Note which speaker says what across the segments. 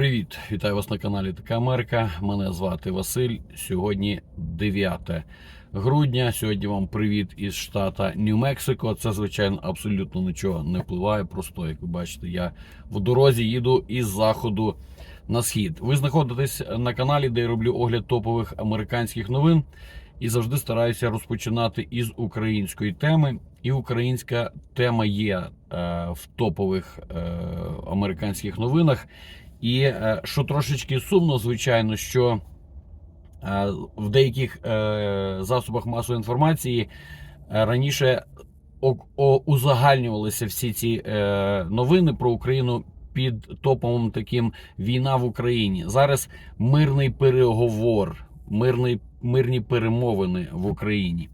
Speaker 1: Привіт! Вітаю вас на каналі Така Америка. Мене звати Василь. Сьогодні 9 грудня. Сьогодні вам привіт із штата Нью-Мексико. Це, звичайно, абсолютно нічого не впливає. Просто, як ви бачите, я в дорозі їду із заходу на схід. Ви знаходитесь на каналі, де я роблю огляд топових американських новин. І завжди стараюся розпочинати із української теми. І українська тема є е, в топових е, американських новинах. І е, що трошечки сумно, звичайно, що е, в деяких е, засобах масової інформації раніше узагальнювалися всі ці новини про Україну під топовим таким війна в Україні. Зараз мирний переговор, мирний, мирні перемовини в Україні.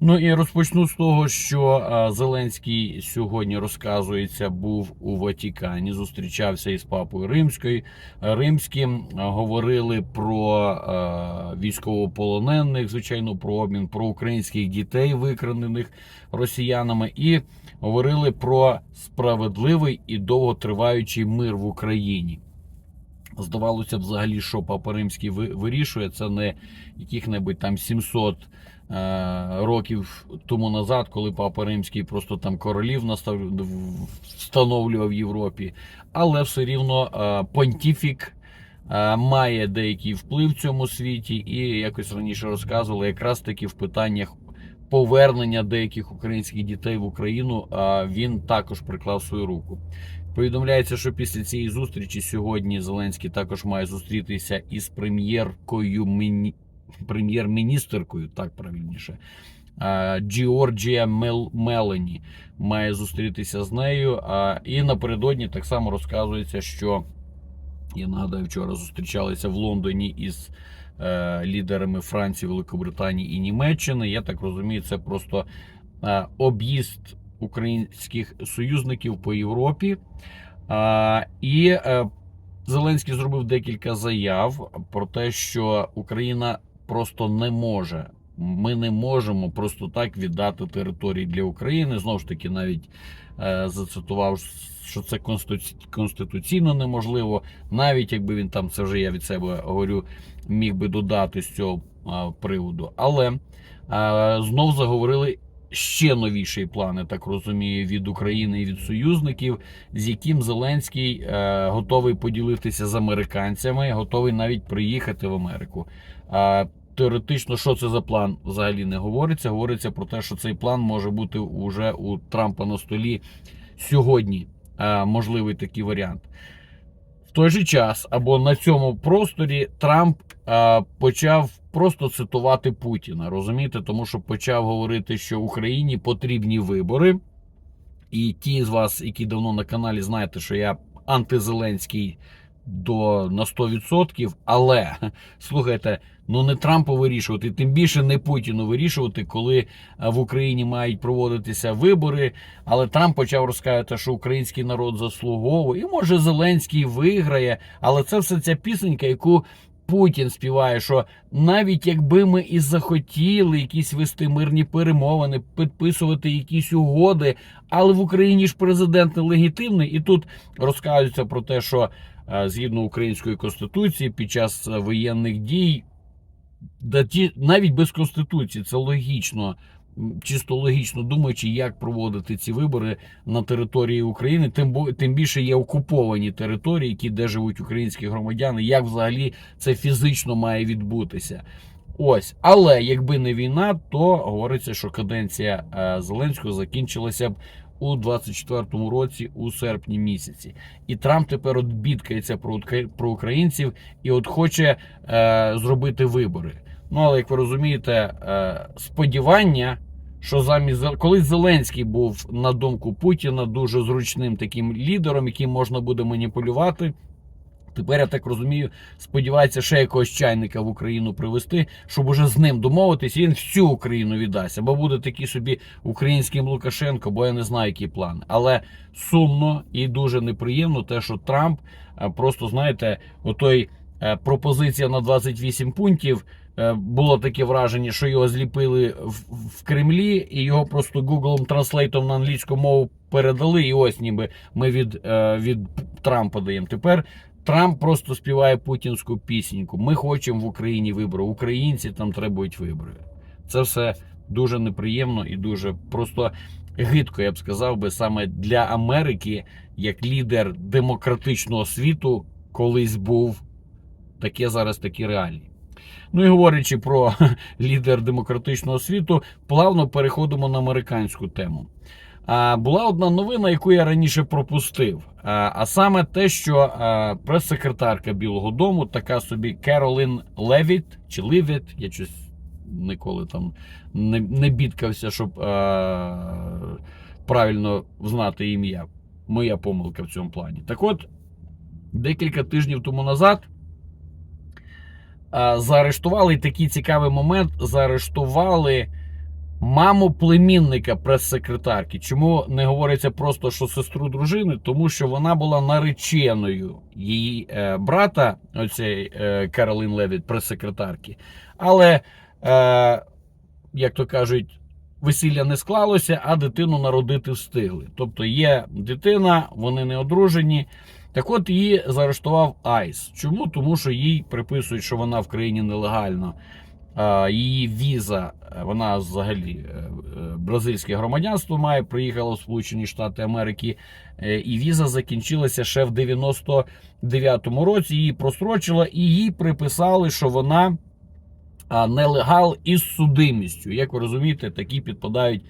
Speaker 1: Ну і розпочну з того, що е, Зеленський сьогодні розказується, був у Ватікані, зустрічався із папою Римською. Римським е, говорили про е, військовополонених, звичайно, про обмін про українських дітей, викрадених росіянами, і говорили про справедливий і довготриваючий мир в Україні. Здавалося, взагалі, що Папа Римський вирішує, це не яких-небудь там 700 е, років тому назад, коли Папа Римський просто там королів встановлював в Європі. Але все рівно е, понтіфік е, має деякий вплив в цьому світі, і якось раніше розказували, якраз таки в питаннях. Повернення деяких українських дітей в Україну він також приклав свою руку. Повідомляється, що після цієї зустрічі сьогодні Зеленський також має зустрітися із прем'єркою. Прем'єр-міністеркою, так правильніше. а, Джіорджія Мел... Мелені має зустрітися з нею. І напередодні так само розказується, що я нагадаю, вчора зустрічалися в Лондоні із е, лідерами Франції, Великобританії і Німеччини. Я так розумію, це просто е, об'їзд українських союзників по Європі. І е, Зеленський зробив декілька заяв про те, що Україна просто не може. Ми не можемо просто так віддати території для України. Знову ж таки, навіть е, зацитував, що це конституційно неможливо. Навіть якби він там це вже я від себе говорю, міг би додати з цього а, приводу. Але е, знов заговорили ще новіші плани, так розумію, від України і від союзників, з яким Зеленський е, готовий поділитися з американцями, готовий навіть приїхати в Америку. Е, Теоретично, що це за план взагалі не говориться. Говориться про те, що цей план може бути уже у Трампа на столі сьогодні. Е, можливий такий варіант. В той же час або на цьому просторі Трамп е, почав просто цитувати Путіна. Розумієте, тому що почав говорити, що Україні потрібні вибори. І ті з вас, які давно на каналі, знаєте, що я антизеленський до на 100%, але слухайте, ну не Трампу вирішувати, тим більше не Путіну вирішувати, коли е, в Україні мають проводитися вибори. Але Трамп почав розказувати, що український народ заслуговує, і може Зеленський виграє. Але це все ця пісенька, яку Путін співає, що навіть якби ми і захотіли якісь вести мирні перемовини, підписувати якісь угоди, але в Україні ж президент нелегітимний, і тут розказується про те, що згідно української конституції під час е, воєнних дій, навіть без конституції, це логічно. Чисто логічно думаючи, як проводити ці вибори на території України, тим тим більше є окуповані території, які де живуть українські громадяни. Як взагалі це фізично має відбутися? Ось, але якби не війна, то говориться, що каденція е, Зеленського закінчилася б у 24-му році, у серпні місяці. І Трамп тепер от бідкається про, українців і от хоче е, зробити вибори. Ну але як ви розумієте, е, сподівання, що замість коли Зеленський був на думку Путіна дуже зручним таким лідером, яким можна буде маніпулювати. Тепер я так розумію, сподівається ще якогось чайника в Україну привезти, щоб уже з ним домовитись, і він всю Україну віддасть. Або буде такий собі українським Лукашенко, бо я не знаю, які плани. Але сумно і дуже неприємно те, що Трамп е, просто знаєте, отой е, пропозиція на 28 пунктів. е, Було таке враження, що його зліпили в, Кремлі, і його просто Google Translate на англійську мову передали. І ось ніби ми від, від Трампа даємо. Тепер Трамп просто співає путінську пісеньку. Ми хочемо в Україні вибори. Українці там требують вибори. Це все дуже неприємно і дуже просто гидко, я б сказав би, саме для Америки, як лідер демократичного світу, колись був таке зараз такі реалії. Ну і говорячи про лідер демократичного світу, плавно переходимо на американську тему. Була одна новина, яку я раніше пропустив. А, саме те, що прес-секретарка Білого Дому, така собі Керолін Левіт чи Лівіт, я щось ніколи там не, не бідкався, щоб правильно знати ім'я. Моя помилка в цьому плані. Так от, декілька тижнів тому назад заарештували і такий цікавий момент. Заарештували маму племінника прес-секретарки. Чому не говориться просто, що сестру дружини? Тому що вона була нареченою її е, брата, оцей е, Каролін Левіт, прес-секретарки. Але, е, як то кажуть, весілля не склалося, а дитину народити встигли. Тобто є дитина, вони не одружені. Так от її заарештував Айс. Чому? Тому що їй приписують, що вона в країні нелегально. Її віза, е, вона взагалі е, е, бразильське громадянство має, приїхала в Сполучені Штати Америки, і віза закінчилася ще в 99-му році. Її прострочила, і їй приписали, що вона нелегал із судимістю. Як ви розумієте, такі підпадають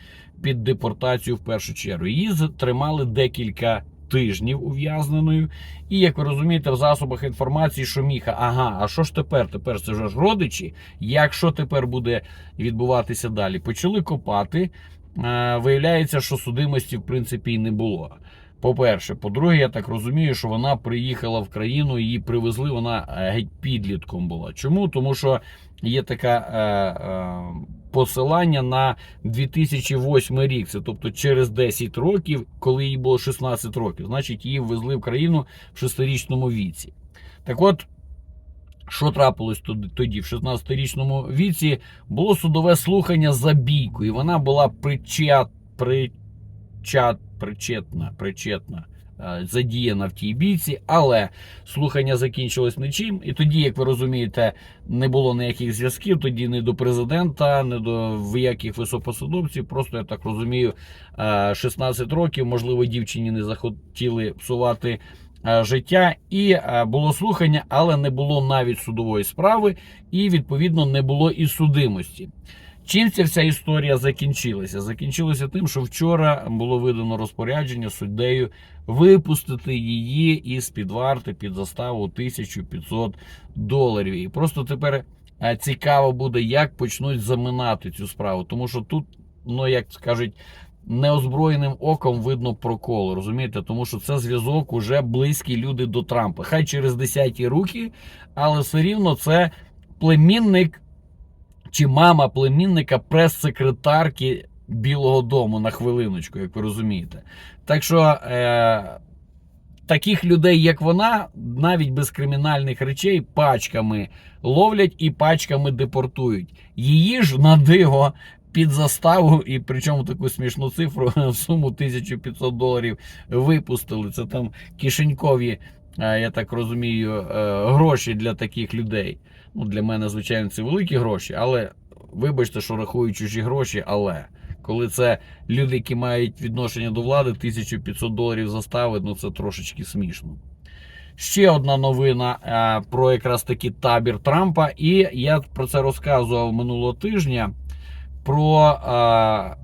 Speaker 1: під депортацію в першу чергу. Її затримали декілька тижнів ув'язненою. І як ви розумієте, в засобах інформації, що міха, ага, а що ж тепер? Тепер це вже ж родичі. Як що тепер буде відбуватися далі? Почали копати. Е, Виявляється, що судимості в принципі і не було. По-перше, по-друге, я так розумію, що вона приїхала в країну, її привезли. Вона е, геть підлітком була. Чому? Тому що є таке е, е, посилання на 2008 рік. Це тобто через 10 років, коли їй було 16 років, значить її ввезли в країну в шестирічному віці. Так от. Що трапилось тоді- в 16-річному віці, було судове слухання за бійку, і вона була причат, причат, причетна, причетна, задіяна в тій бійці, але слухання закінчилось нічим. І тоді, як ви розумієте, не було ніяких зв'язків, тоді не до президента, не до яких високопосадовців. Просто я так розумію, е, 16 років, можливо, дівчині не захотіли псувати е, життя, і е, було слухання, але не було навіть судової справи, і відповідно не було і судимості. Чим ця вся історія закінчилася? Закінчилося тим, що вчора було видано розпорядження суддею випустити її із під варти під заставу 1500 доларів. І просто тепер е, цікаво буде, як почнуть заминати цю справу, тому що тут, ну як кажуть, неозброєним оком видно прокол, розумієте? Тому що це зв'язок уже близькі люди до Трампа. Хай через десяті руки, але все рівно це племінник чи мама племінника прес-секретарки Білого Дому на хвилиночку, як ви розумієте. Так що е, таких людей, як вона, навіть без кримінальних речей, пачками ловлять і пачками депортують. Її ж на диво під заставу, і причому таку смішну цифру в суму 1500 доларів випустили. Це там кишенькові, е, я так розумію, е, гроші для таких людей. Ну, для мене, звичайно, це великі гроші, але вибачте, що рахую чужі гроші, але. Коли це люди, які мають відношення до влади, 1500 доларів застави, ну це трошечки смішно. Ще одна новина е, про якраз таки табір Трампа, і я про це розказував минулого тижня. Про е,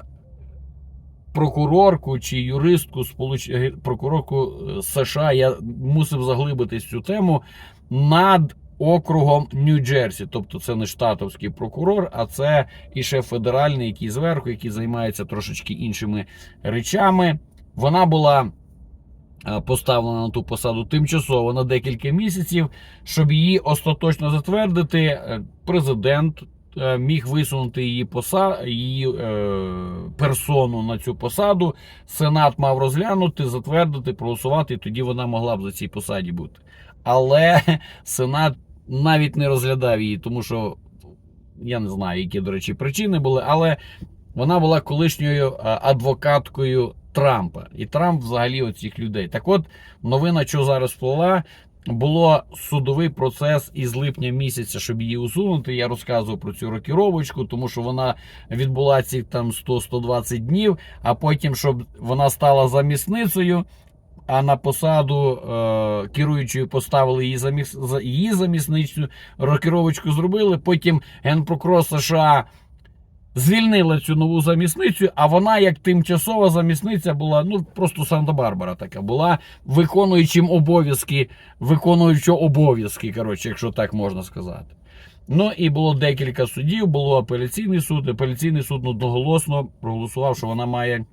Speaker 1: прокурорку чи юристку е, прокурорку США. Я мусив заглибитись цю тему над округом Нью-Джерсі. Тобто це не штатовський прокурор, а це і ще федеральний, який зверху, який займається трошечки іншими речами. Вона була е, поставлена на ту посаду тимчасово на декілька місяців, щоб її остаточно затвердити. е, Президент е, міг висунути її поса... її е... персону на цю посаду. Сенат мав розглянути, затвердити, проголосувати, і тоді вона могла б за цій посаді бути. Але Сенат навіть не розглядав її, тому що я не знаю, які, до речі, причини були, але вона була колишньою адвокаткою Трампа. І Трамп взагалі оцих людей. Так от, новина, що зараз вплила, було судовий процес із липня місяця, щоб її усунути. Я розказував про цю рокіровочку, тому що вона відбулася там 100-120 днів, а потім, щоб вона стала замісницею. А на посаду е, керуючою поставили її заміс, за, її замісницю, рокіровочку зробили. Потім Генпрокурор США звільнила цю нову замісницю, а вона, як тимчасова замісниця, була ну просто Санта-Барбара така, була виконуючим обов'язки, виконуючого обов'язки, коротше, якщо так можна сказати. Ну і було декілька судів, було апеляційний суд. Апеляційний суд одноголосно проголосував, що вона має.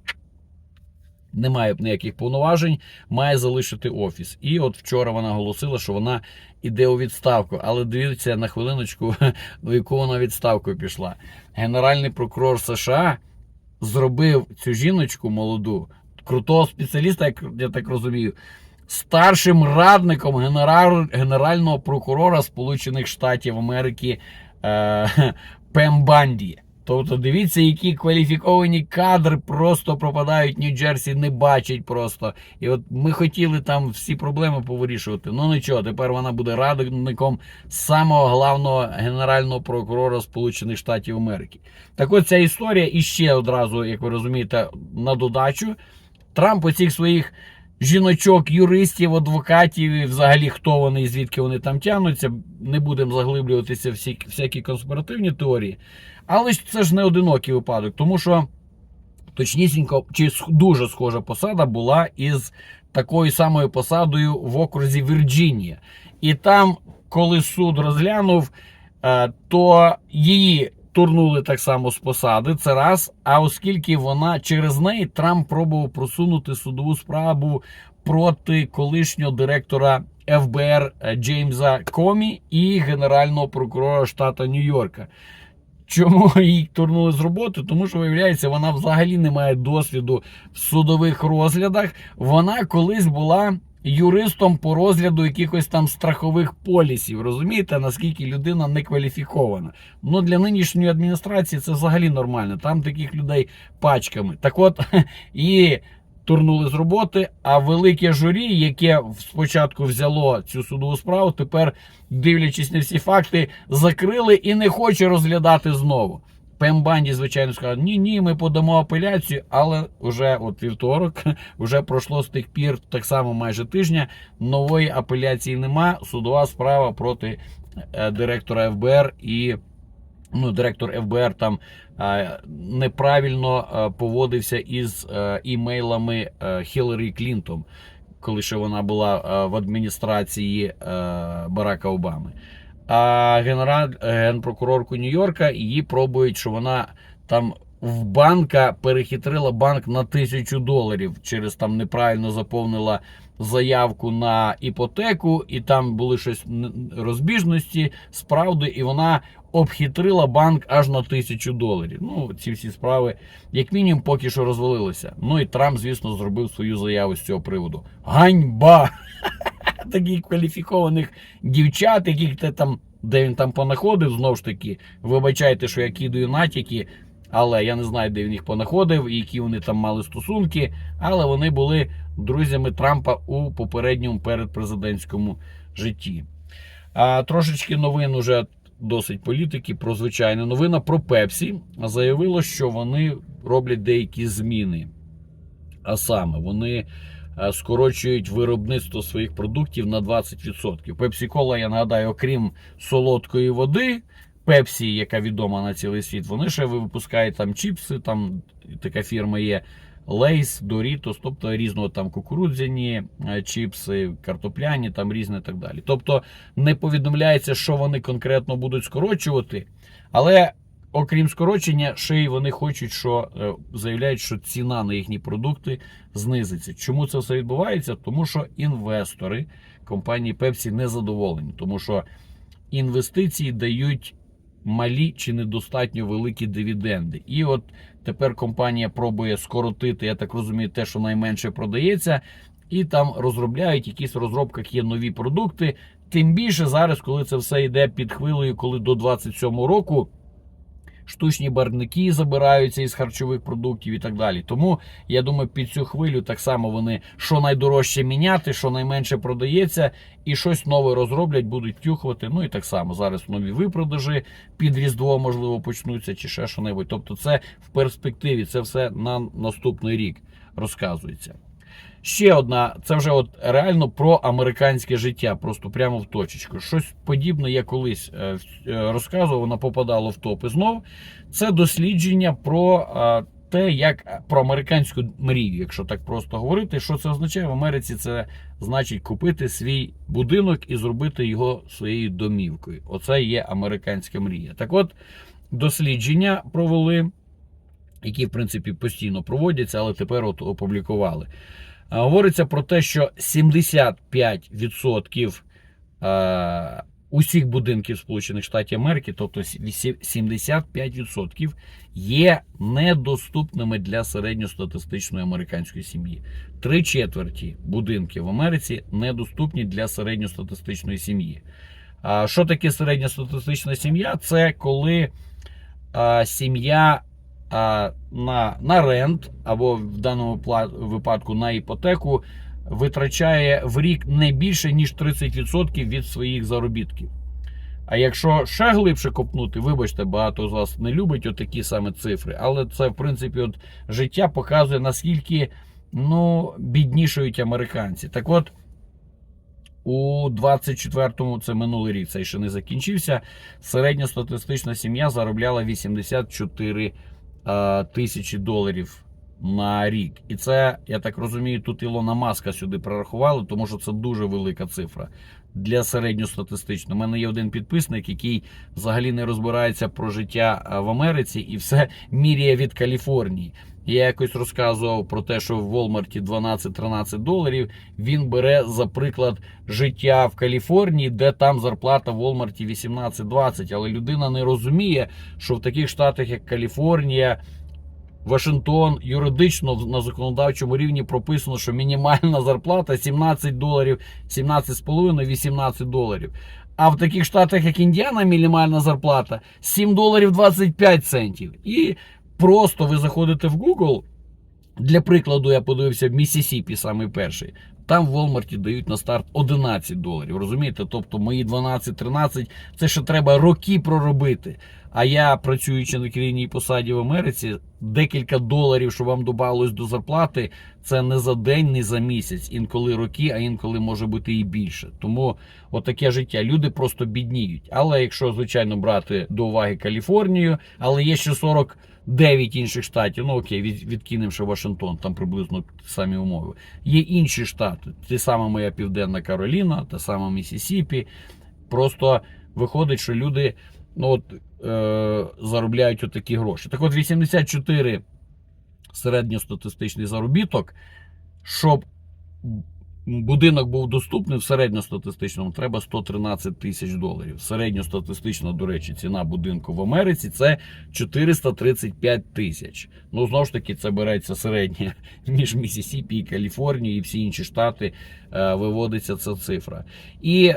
Speaker 1: Не має ніяких повноважень, має залишити офіс. І от вчора вона оголосила, що вона іде у відставку. Але дивіться на хвилиночку, в яку вона відставку пішла. Генеральний прокурор США зробив цю жіночку молоду, крутого спеціаліста, як я так розумію, старшим радником генерального прокурора Сполучених Штатів Америки е, Пем Банді. Тобто, дивіться, які кваліфіковані кадри просто пропадають. Нью-Джерсі не бачать просто. І от ми хотіли там всі проблеми повирішувати. Ну нічого, тепер вона буде радником самого главного генерального прокурора Сполучених Штатів Америки. Так от ця історія іще одразу, як ви розумієте, на додачу. Трамп оцих своїх жіночок, юристів, адвокатів, і взагалі хто вони і звідки вони там тягнуться. Не будемо заглиблюватися в всякі конспіративні теорії. Але це ж не одинокий випадок, тому що точнісінько чи дуже схожа посада була із такою самою посадою в окрузі Вірджинія. І там, коли суд розглянув, е, то її турнули так само з посади. Це раз. А оскільки вона через неї Трамп пробував просунути судову справу проти колишнього директора ФБР Джеймса Комі і генерального прокурора штата Нью-Йорка. Чому її турнули з роботи? Тому що, виявляється, вона взагалі не має досвіду в судових розглядах. Вона колись була юристом по розгляду якихось там страхових полісів. Розумієте, наскільки людина не кваліфікована? Ну для нинішньої адміністрації це взагалі нормально. Там таких людей пачками. Так от і турнули з роботи. А велике журі, яке спочатку взяло цю судову справу, тепер, дивлячись на всі факти, закрили і не хоче розглядати знову. Пембанді, звичайно, сказав, ні, ні, ми подамо апеляцію, але вже от вівторок, вже пройшло з тих пір так само майже тижня. Нової апеляції нема. Судова справа проти е, директора ФБР і ну, директор ФБР там е, неправильно е, поводився із імейлами Хіларі Клінтон, коли ще вона була в адміністрації Барака Обами. А генераль, генпрокурорку Нью-Йорка її пробують, що вона там в банка перехитрила банк на тисячу доларів через там неправильно заповнила заявку на іпотеку, і там були щось розбіжності з і вона обхитрила банк аж на тисячу доларів. Ну, ці всі справи, як мінімум, поки що розвалилися. Ну і Трамп, звісно, зробив свою заяву з цього приводу. Ганьба! Таких кваліфікованих дівчат, яких ти там, де він там понаходив, знову ж таки, вибачайте, що я кидаю натяки, але я не знаю, де він їх понаходив, і які вони там мали стосунки, але вони були друзями Трампа у попередньому передпрезидентському житті. А трошечки новин уже досить політики про звичайне. Новина про Пепсі заявило, що вони роблять деякі зміни. А саме, вони е, скорочують виробництво своїх продуктів на 20%. Пепсі Кола, я нагадаю, окрім солодкої води, Пепсі, яка відома на цілий світ, вони ще випускають там чіпси, там така фірма є. Лейс, Дорітос, тобто різного там кукурудзяні е, чіпси, картопляні, там різне так далі. Тобто не повідомляється, що вони конкретно будуть скорочувати, але окрім скорочення, ще й вони хочуть, що е, заявляють, що ціна на їхні продукти знизиться. Чому це все відбувається? Тому що інвестори компанії Pepsi не задоволені, тому що інвестиції дають малі чи недостатньо великі дивіденди. І от тепер компанія пробує скоротити, я так розумію, те, що найменше продається, і там розробляють якісь в розробках є нові продукти. Тим більше зараз, коли це все йде під хвилею, коли до 27 року штучні барвники забираються із харчових продуктів і так далі. Тому я думаю, під цю хвилю так само вони що найдорожче міняти, що найменше продається, і щось нове розроблять, будуть тюхувати. Ну і так само зараз нові випродажі під Різдво, можливо, почнуться чи ще що-небудь. Тобто, це в перспективі, це все на наступний рік розказується. Ще одна, це вже от реально про американське життя, просто прямо в точечку. Щось подібне я колись е, е, розказував, воно попадало в топи знов. Це дослідження про е, те, як про американську мрію, якщо так просто говорити. Що це означає? В Америці це значить купити свій будинок і зробити його своєю домівкою. Оце є американська мрія. Так от, дослідження провели, які в принципі постійно проводяться, але тепер от опублікували. А, Говориться про те, що 75% е, усіх будинків Сполучених Штатів Америки, тобто 75% є недоступними для середньостатистичної американської сім'ї. Три четверті будинків в Америці недоступні для середньостатистичної сім'ї. Що таке середньостатистична сім'я? Це коли сім'я а, на, на рент або в даному випадку на іпотеку витрачає в рік не більше ніж 30% від своїх заробітків. А якщо ще глибше копнути, вибачте, багато з вас не любить отакі саме цифри, але це в принципі от життя показує наскільки ну, біднішають американці. Так от. У 24-му, це минулий рік, цей ще не закінчився. Середньостатистична сім'я заробляла 84 е, тисячі доларів на рік. І це, я так розумію, тут Ілона Маска сюди прорахували, тому що це дуже велика цифра для середньостатистичного. У мене є один підписник, який взагалі не розбирається про життя е, в Америці і все міряє від Каліфорнії. Я якось розказував про те, що в Волмарті 12-13 доларів. Він бере за приклад життя в Каліфорнії, де там зарплата в Волмарті 18-20. Але людина не розуміє, що в таких штатах, як Каліфорнія, Вашингтон, юридично на законодавчому рівні прописано, що мінімальна зарплата 17 доларів, 17,5, 18 доларів. А в таких штатах, як Індіана, мінімальна зарплата 7 доларів 25 центів. І просто ви заходите в Google. Для прикладу, я подивився в Міссісіпі, самий перший. Там в Волмарті дають на старт 11 доларів. Розумієте? Тобто мої 12-13 це ще треба роки проробити. А я, працюючи на керівній посаді в Америці, декілька доларів, що вам додалось до зарплати, це не за день, не за місяць. Інколи роки, а інколи може бути і більше. Тому отаке життя. Люди просто бідніють. Але якщо, звичайно, брати до уваги Каліфорнію, але є ще 49 інших штатів. Ну окей, від, відкинемо ще Вашингтон, там приблизно ті самі умови. Є інші штати, ті саме моя Південна Кароліна, та сама Місісіпі. Просто виходить, що люди ну, от, е, заробляють отакі гроші. Так от 84 середньостатистичний заробіток, щоб будинок був доступний в середньостатистичному, треба 113 тисяч доларів. Середньостатистична, до речі, ціна будинку в Америці це 435 тисяч. Ну, знову ж таки, це береться середня між Місісіпі і Каліфорнією і всі інші штати е, виводиться ця цифра. І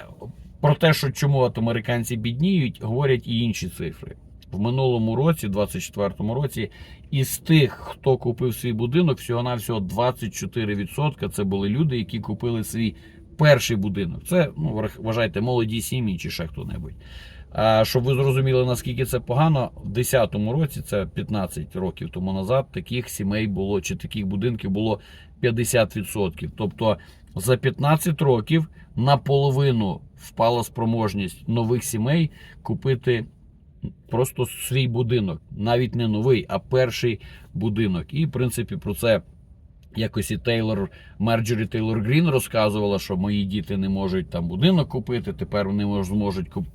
Speaker 1: про те, що чому от американці бідніють, говорять і інші цифри. В минулому році, 24-му році, із тих, хто купив свій будинок, всього-навсього 24% це були люди, які купили свій перший будинок. Це, ну, вважайте, молоді сім'ї чи ще хто-небудь. А щоб ви зрозуміли, наскільки це погано, в 10-му році, це 15 років тому назад, таких сімей було чи таких будинків було 50%. Тобто за 15 років наполовину впала спроможність нових сімей купити просто свій будинок, навіть не новий, а перший будинок. І в принципі про це якось і Тейлор Мерджері Тейлор Грін розказувала, що мої діти не можуть там будинок купити. Тепер вони мож- зможуть куп...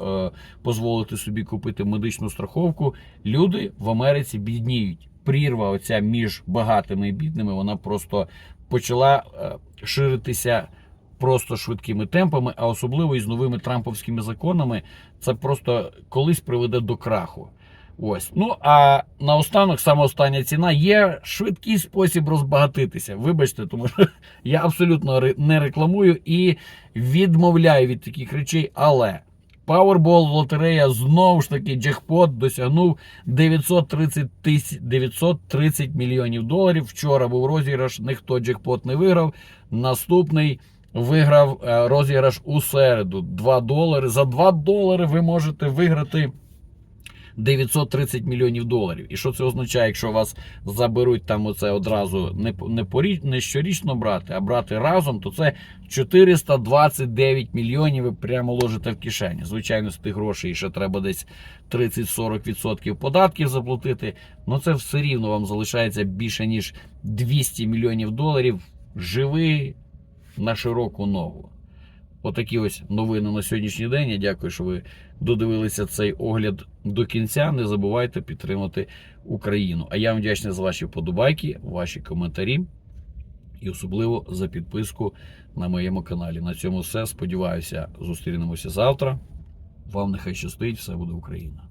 Speaker 1: е, дозволити собі купити медичну страховку. Люди в Америці бідніють. Прірва оця між багатими і бідними, вона просто почала е, ширитися просто швидкими темпами, а особливо із новими трамповськими законами, це просто колись приведе до краху. Ось. Ну а наостанок, саме остання ціна є швидкий спосіб розбагатитися. Вибачте, тому що я абсолютно не рекламую і відмовляю від таких речей. Але Powerball лотерея знову ж таки джекпот досягнув 930 тисяч 930 мільйонів доларів. Вчора був розіграш, ніхто джекпот не виграв. Наступний виграв е, розіграш у середу 2 долари. За 2 долари ви можете виграти 930 мільйонів доларів. І що це означає, якщо вас заберуть там оце одразу не, не, порі, не щорічно брати, а брати разом, то це 429 мільйонів ви прямо ложите в кишені. Звичайно, з тих грошей ще треба десь 30-40% податків заплатити. Ну це все рівно вам залишається більше ніж 200 мільйонів доларів. Живи на широку ногу. Отакі ось новини на сьогоднішній день. Я дякую, що ви додивилися цей огляд до кінця. Не забувайте підтримати Україну. А я вам вдячний за ваші вподобайки, ваші коментарі і особливо за підписку на моєму каналі. На цьому все. Сподіваюся, зустрінемося завтра. Вам нехай щастить, все буде Україна.